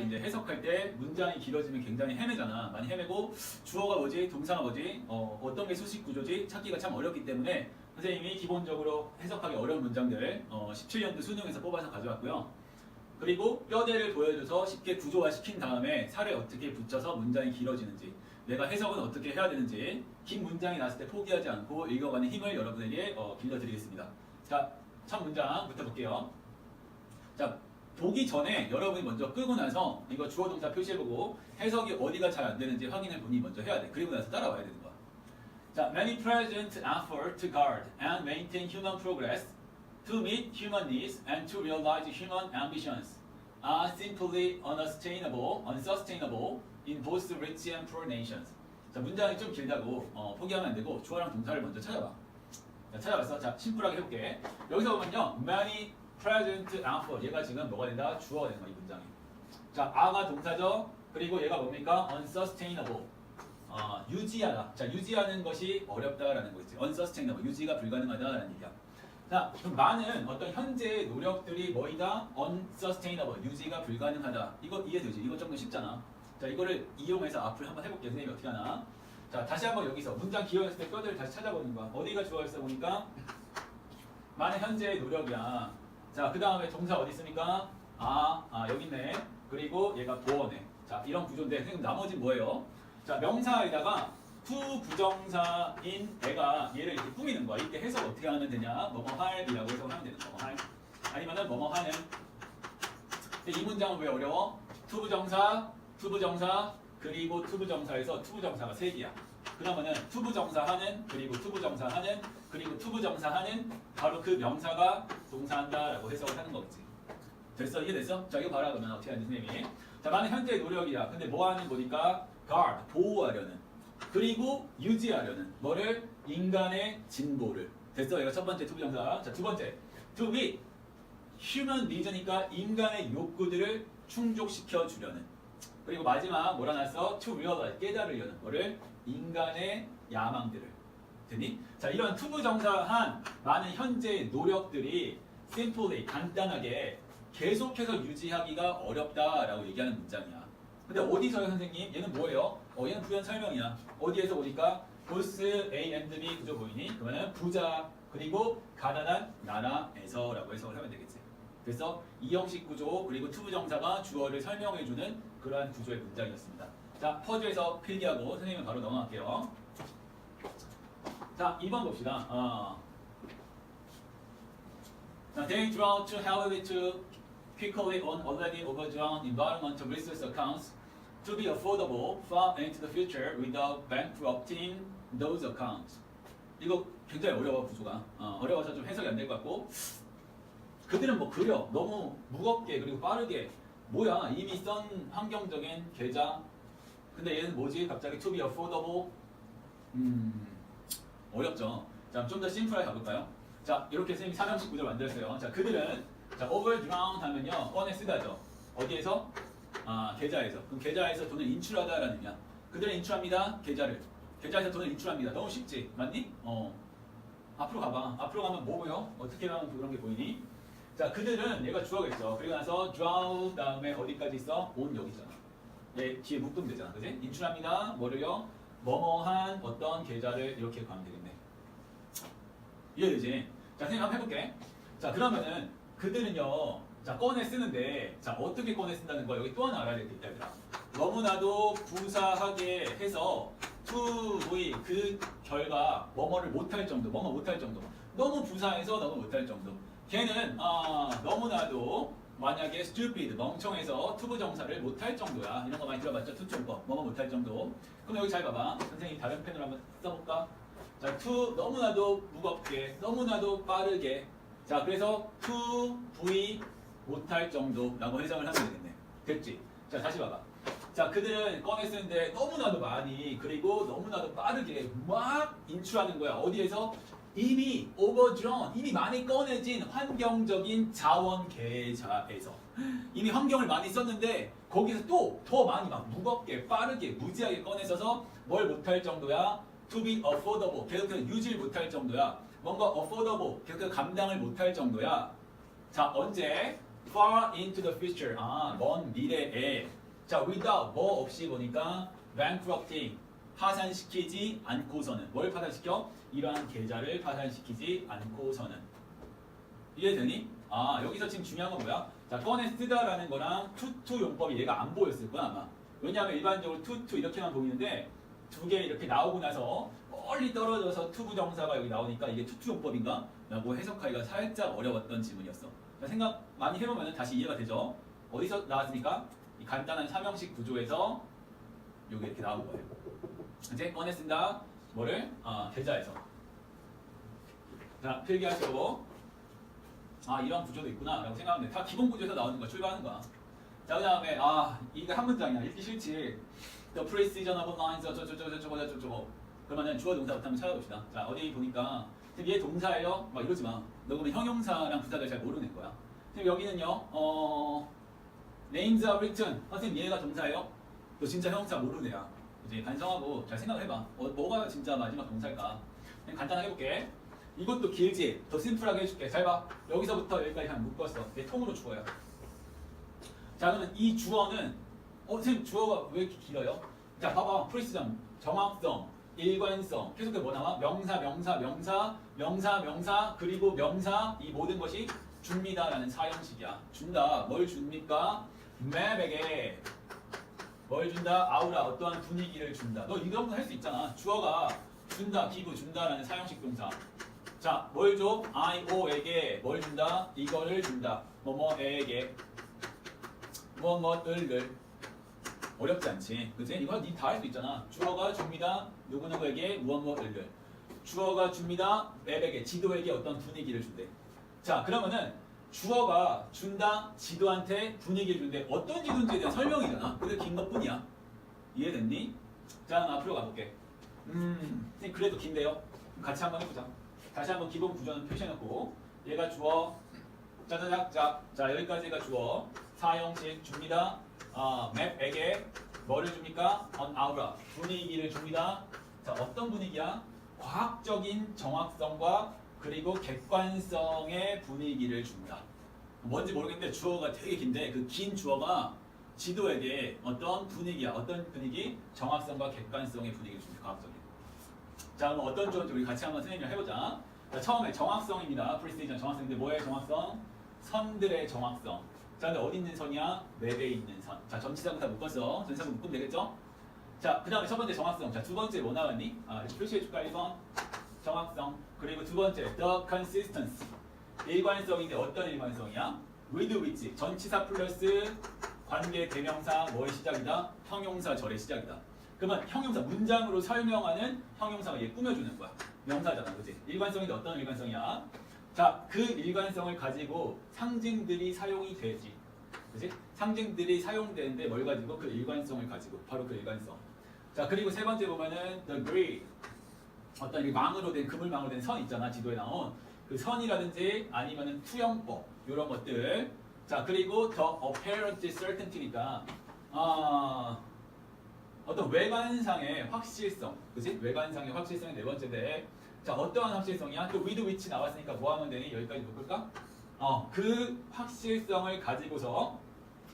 이제 해석할 때 문장이 길어지면 굉장히 헤매잖아. 많이 헤매고 주어가 뭐지, 동사가 뭐지, 어, 어떤 게 수식 구조지 찾기가 참 어렵기 때문에 선생님이 기본적으로 해석하기 어려운 문장들 어, 17년도 수능에서 뽑아서 가져왔고요. 그리고 뼈대를 보여줘서 쉽게 구조화 시킨 다음에 살을 어떻게 붙여서 문장이 길어지는지 내가 해석은 어떻게 해야 되는지 긴 문장이 나왔을 때 포기하지 않고 읽어가는 힘을 여러분에게 어, 빌려드리겠습니다. 자, 첫 문장 부터 볼게요. 자, 보기 전에 여러분이 먼저 끄고 나서 이거 주어 동사 표시해보고 해석이 어디가 잘 안 되는지 확인을 본인이 먼저 해야 돼. 그리고 나서 따라와야 되는 거야. 자, many present effort to guard and maintain human progress, to meet human needs, and to realize human ambitions are simply unsustainable, unsustainable in both rich and poor nations. 자, 문장이 좀 길다고 어, 포기하면 안 되고 주어랑 동사를 먼저 찾아봐. 자, 찾아봤어. 자, 심플하게 해볼게. 여기서 보면요, many present effort. 얘가 지금 뭐가 된다? 주어가 거야, 이 문장이. 자, 아가 동사죠. 그리고 얘가 뭡니까? unsustainable. 어, 유지하다. 자, 유지하는 것이 어렵다라는 거 있지. unsustainable. 유지가 불가능하다라는 얘기야. 자, 그럼 많은 어떤 현재의 노력들이 뭐이다? unsustainable. 유지가 불가능하다. 이거 이해되지? 이거 좀더 쉽잖아. 자, 이거를 이용해서 앞을 한번 해볼게. 선생님이 어떻게 하나? 자, 다시 한번 여기서 문장 기억했을 때 뼈대를 다시 찾아보는 거야. 어디가 주어있어 보니까 많은 현재의 노력이야. 자, 그 다음에 동사 어디 있습니까? 아, 아, 여기 있네. 그리고 얘가 보어네. 자, 이런 구조인데, 선생님 나머지는 뭐예요? 자, 명사에다가 후 부정사인 애가 얘를 이렇게 꾸미는 거야. 이때 해석 어떻게 하면 되냐? 뭐뭐 할이라고 해석을 하면 되는 거야. 뭐뭐 할. 아니면은 뭐뭐 하는. 근데 이 문장은 왜 어려워? 투 부정사, 투 부정사, 그리고 투 부정사에서 투 부정사가 세 개야. 그러면은 투부정사하는 그리고 투부정사하는 그리고 투부정사하는 바로 그 명사가 동사한다라고 해석을 하는 거겠지. 됐어? 이해됐어? 자 이거 봐라 그러면 어떻게 하는지 선생님이 자 많은 현재의 노력이야. 근데 뭐 하는 거니까 guard 보호하려는 그리고 유지하려는 뭐를 인간의 진보를 됐어? 얘가 첫 번째 투부정사. 자두 번째 to meet human needs니까 인간의 욕구들을 충족시켜 주려는 그리고 마지막 뭐라 놨어? to realize 깨달으려는 뭐를 인간의 야망들을 됐니? 자 이런 투부정사한 많은 현재의 노력들이 simply 간단하게 계속해서 유지하기가 어렵다라고 얘기하는 문장이야. 근데 어디서요 선생님? 얘는 뭐예요? 어 얘는 부연 설명이야. 어디에서 보니까 보스 A and B 구조 보이니? 그러면 부자 그리고 가난한 나라에서라고 해석을 하면 되겠지. 그래서 이 형식 구조 그리고 투부정사가 주어를 설명해주는 그러한 구조의 문장이었습니다. 자 퍼즐에서 필기하고 선생님은 바로 넘어갈게요. 자 2번 봅시다. 어. Now, they draw too heavily to quickly on already overdrawn environmental resource accounts to be affordable far into the future without bankrupting those accounts. 이거 굉장히 어려워 구조가 어, 어려워서 좀 해석이 안 될 것 같고 그들은 뭐 그려. 너무 무겁게 그리고 빠르게. 뭐야? 이미 썬 환경적인 계좌. 근데 얘는 뭐지? 갑자기 to be affordable. 음 어렵죠. 자좀 더 심플하게 가볼까요? 자 이렇게 선생님이 삼형식 구조를 만들었어요. 자 그들은 자 overdrawn 하면요 꺼내 쓰다죠. 어디에서? 아 계좌에서. 그럼 계좌에서 돈을 인출하다라는 의미야. 그들은 인출합니다 계좌를. 계좌에서 돈을 인출합니다. 너무 쉽지. 맞니? 어. 앞으로 가봐. 앞으로 가면 뭐 보여? 어떻게 가면 그런 게 보이니 자 그들은 얘가 주어겠죠 그리고 나서 draw 다음에 어디까지 있어? 온 여기 있잖아. 얘 뒤에 묶으면 되잖아. 그지? 인출합니다. 뭐를요. 뭐뭐한 어떤 계좌를 이렇게 가면 되겠네. 이해되지? 자 선생님 한번 해볼게. 자 그러면은 그들은요. 자 꺼내 쓰는데 자 어떻게 꺼내 쓴다는 거 여기 또 하나 알아야 될 게 있다 얘들아. 너무나도 부사하게 해서 to v 그 결과 뭐뭐를 못할 정도 뭐뭐 못할 정도. 너무 부사해서 너무 못할 정도 걔는 아 너무나도 만약에 stupid 멍청해서 투부 정사를 못할 정도야. 이런 거 많이 들어봤죠? 투정법 뭐뭐 못할 정도? 그럼 여기 잘 봐봐. 선생님 다른 펜으로 한번 써볼까? 자 to 너무나도 무겁게 너무나도 빠르게. 자 그래서 to v 못할 정도라고 해석을 하면 되겠네. 됐지? 자 다시 봐봐. 자 그들은 꺼내 쓰는데 너무나도 많이 그리고 너무나도 빠르게 막 인출하는 거야. 어디에서 이미 overdrawn 이미 많이 꺼내진 환경적인 자원 계좌에서. 이미 환경을 많이 썼는데 거기서 또 더 많이 막 무겁게 빠르게 무지하게 꺼내서서 뭘 못할 정도야? To be affordable. 계속해서 유지를 못할 정도야. 뭔가 affordable 계속해서 감당을 못할 정도야. 자 언제? Far into the future. 아, 먼 미래에. 자, without 뭐 없이 보니까 bankrupting 파산시키지 않고서는 뭘 파산시켜? 이러한 계좌를 파산시키지 않고서는 이해되니? 아 여기서 지금 중요한 건 뭐야? 자 꺼내 쓰다라는 거랑 투투 용법이 얘가 안 보였을 거야 아마 왜냐하면 일반적으로 투투 이렇게만 보이는데 두 개 이렇게 나오고 나서 멀리 떨어져서 투 부 정사가 여기 나오니까 이게 투투 용법인가? 라고 해석하기가 살짝 어려웠던 지문이었어 자, 생각 많이 해보면 다시 이해가 되죠? 어디서 나왔습니까? 이 간단한 삼형식 구조에서 여기 이렇게 나온 거예요 이제 쓴다. 뭐를? 아 계좌에서. 자 필기하시고. 아 이런 구조도 있구나. 라고 생각하면 돼. 다 기본 구조에서 나오는 거야. 출발하는 거야. 자 그 다음에 아 이게 한 문장이야. 읽기 싫지. The precision of lines 저쩌고 그러면은 주어 동사 부터 한번 찾아봅시다. 자 어디 보니까 얘 동사예요? 막 이러지 마 너 그러면 형용사랑 부사를 잘 모르는 거야. 지금 여기는요 어 names are written. 선생님 얘가 동사예요? 너 진짜 형용사 애야 이제 반성하고 잘 생각을 해봐. 어, 뭐가 진짜 마지막 동사일까? 그냥 간단하게 해볼게. 이것도 길지? 더 심플하게 해줄게. 잘 봐. 여기서부터 여기까지 그냥 묶었어. 내 통으로 주어야 자 그러면 이 주어는 어 선생님 주어가 왜 이렇게 길어요? 자 봐봐. 프리시전 정확성 일관성. 계속해 뭐 나와? 명사 명사 명사 명사 명사 그리고 명사. 이 모든 것이 줍니다라는 사형식이야. 준다. 뭘 줍니까? 맵에게 뭘 준다? 아우라 어떠한 분위기를 준다 너 이런 거 할 수 있잖아 주어가 준다 기부 준다라는 사형식 동사 자, 뭘 줘? IO에게 뭘 준다? 이거를 준다. 뭐뭐에게 무엇무엇을 어렵지 않지, 그치? 이거 니 다 할 수 있잖아. 주어가 줍니다. 누구누구에게 무엇무엇을 주어가 줍니다. 맵에게 지도에게 어떤 분위기를 준대. 자, 그러면은 주어가 준다. 지도한테 분위기를 준대. 어떤 지도인지에 대한 설명이잖아. 그게 긴 것뿐이야. 이해됐니? 자, 앞으로 가볼게. 음, 그래도 긴데요. 같이 한번 해보자. 다시 한번 기본 구조는 표시해놓고 얘가 주어 짜자작 자 자 여기까지가 주어 사형식 줍니다 아, 맵에게 뭐를 줍니까? on aura 분위기를 줍니다 자 어떤 분위기야? 과학적인 정확성과 그리고 객관성의 분위기를 준다 뭔지 모르겠는데 주어가 되게 긴데 그 긴 주어가 지도에게 어떤 분위기야 어떤 분위기? 정확성과 객관성의 분위기를 줍니다 과학적인 자 그럼 어떤 주어인지 우리 같이 한번 선생님이랑 해보자 자, 처음에 정확성입니다. 프리시전 정확성인데 뭐의 정확성? 선들의 정확성. 자, 근데 어디 있는 선이야? 맵에 있는 선. 자, 전치사부터 묶었어. 전치사 묶으면 되겠죠? 자, 그 다음에 첫 번째 정확성. 자, 두 번째 뭐 나왔니? 아, 표시해줄까? 1번. 정확성. 그리고 두 번째, the consistency. 일관성인데 어떤 일관성이야? with which. 전치사 플러스 관계 대명사 뭐의 시작이다? 형용사 절의 시작이다. 그러면 형용사 문장으로 설명하는 형용사가 얘 꾸며주는 거야. 명사잖아, 그지? 일관성인데 어떤 일관성이야? 자, 그 일관성을 가지고 상징들이 사용이 되지, 그지? 상징들이 사용되는데 뭘 가지고 그 일관성을 가지고 바로 그 일관성. 자, 그리고 세 번째 보면은 the grid 어떤 이 망으로 된 그물망으로 된 선 있잖아, 지도에 나온 그 선이라든지 아니면은 투영법 이런 것들. 자, 그리고 the apparent certainty니까 아. 어떤 외관상의 확실성, 그지? 외관상의 확실성이 네 번째인데, 자 어떠한 확실성이야? 또 with which 나왔으니까 뭐 하면 되니? 여기까지 묶을까? 어, 그 확실성을 가지고서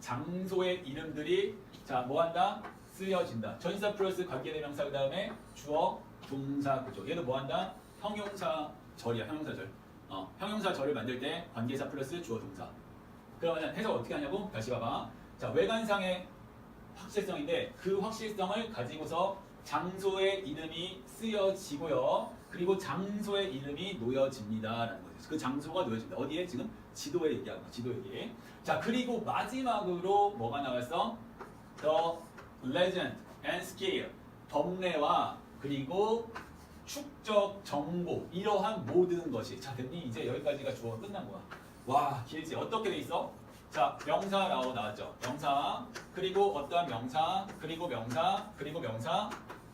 장소의 이름들이 자 뭐한다? 쓰여진다. 전사 플러스 관계대명사 그 다음에 주어 동사 구조. 얘도 뭐한다? 형용사 절이야. 형용사 절. 어, 형용사 절을 만들 때 관계사 플러스 주어 동사. 그러면 해석 어떻게 하냐고? 다시 봐봐. 자 외관상의 확실성인데 그 확실성을 가지고서 장소의 이름이 쓰여지고요. 그리고 장소의 이름이 놓여집니다라는 거죠. 그 장소가 놓여집니다. 어디에 지금 지도에 얘기하는 거, 지도 얘기. 자 그리고 마지막으로 뭐가 나왔어? The legend and scale 법례와 그리고 축적 정보 이러한 모든 것이 자 됐니 이제 여기까지가 주어 끝난 거야. 와 길지 어떻게 돼 있어? 자, 명사 라고 나왔죠. 명사, 그리고 어떠한 명사, 그리고 명사, 그리고 명사,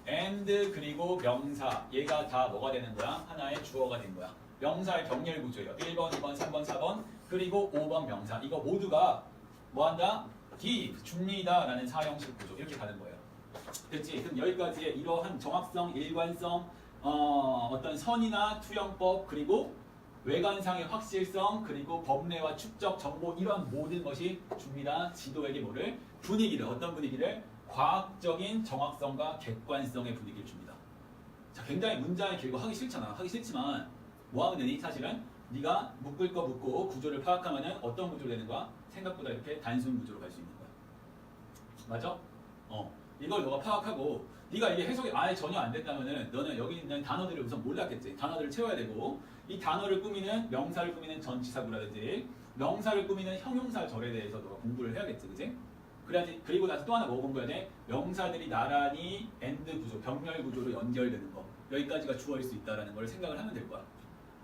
and 그리고 명사. 얘가 다 뭐가 되는 거야? 하나의 주어가 된 거야. 명사의 병렬 구조예요. 1번, 2번, 3번, 4번, 그리고 5번 명사. 이거 모두가 뭐 한다? Give, 줍니다. 라는 사형식 구조. 이렇게 가는 거예요. 됐지? 그럼 여기까지의 이러한 정확성, 일관성, 어, 어떤 선이나 투영법, 그리고 외관상의 확실성 그리고 법례와 축적 정보 이러한 모든 것이 줍니다. 지도에게 뭐를 분위기를 어떤 분위기를 과학적인 정확성과 객관성의 분위기를 줍니다. 자, 굉장히 문장이 길고 하기 싫잖아. 하기 싫지만 뭐 하면 되니? 사실은 네가 묶을 거 묶고 구조를 파악하면은 어떤 구조로 되는 거야? 생각보다 이렇게 단순 구조로 갈 수 있는 거야. 맞아? 어. 이걸 너가 파악하고 네가 이게 해석이 아예 전혀 안 됐다면은 너는 여기 있는 단어들을 우선 몰랐겠지. 단어들을 채워야 되고 이 단어를 꾸미는 명사를 꾸미는 전치사구라든지 명사를 꾸미는 형용사 절에 대해서 너가 공부를 해야겠지, 그지? 그래야지 그리고 나서 또 하나 뭐 공부해야 돼? 명사들이 나란히 엔드 구조, 병렬 구조로 연결되는 거 여기까지가 주어일 수 있다라는 걸 생각을 하면 될 거야.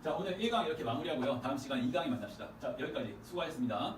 자 오늘 1강 이렇게 마무리하고요. 다음 시간 2강에 만납시다. 자 여기까지 수고하셨습니다.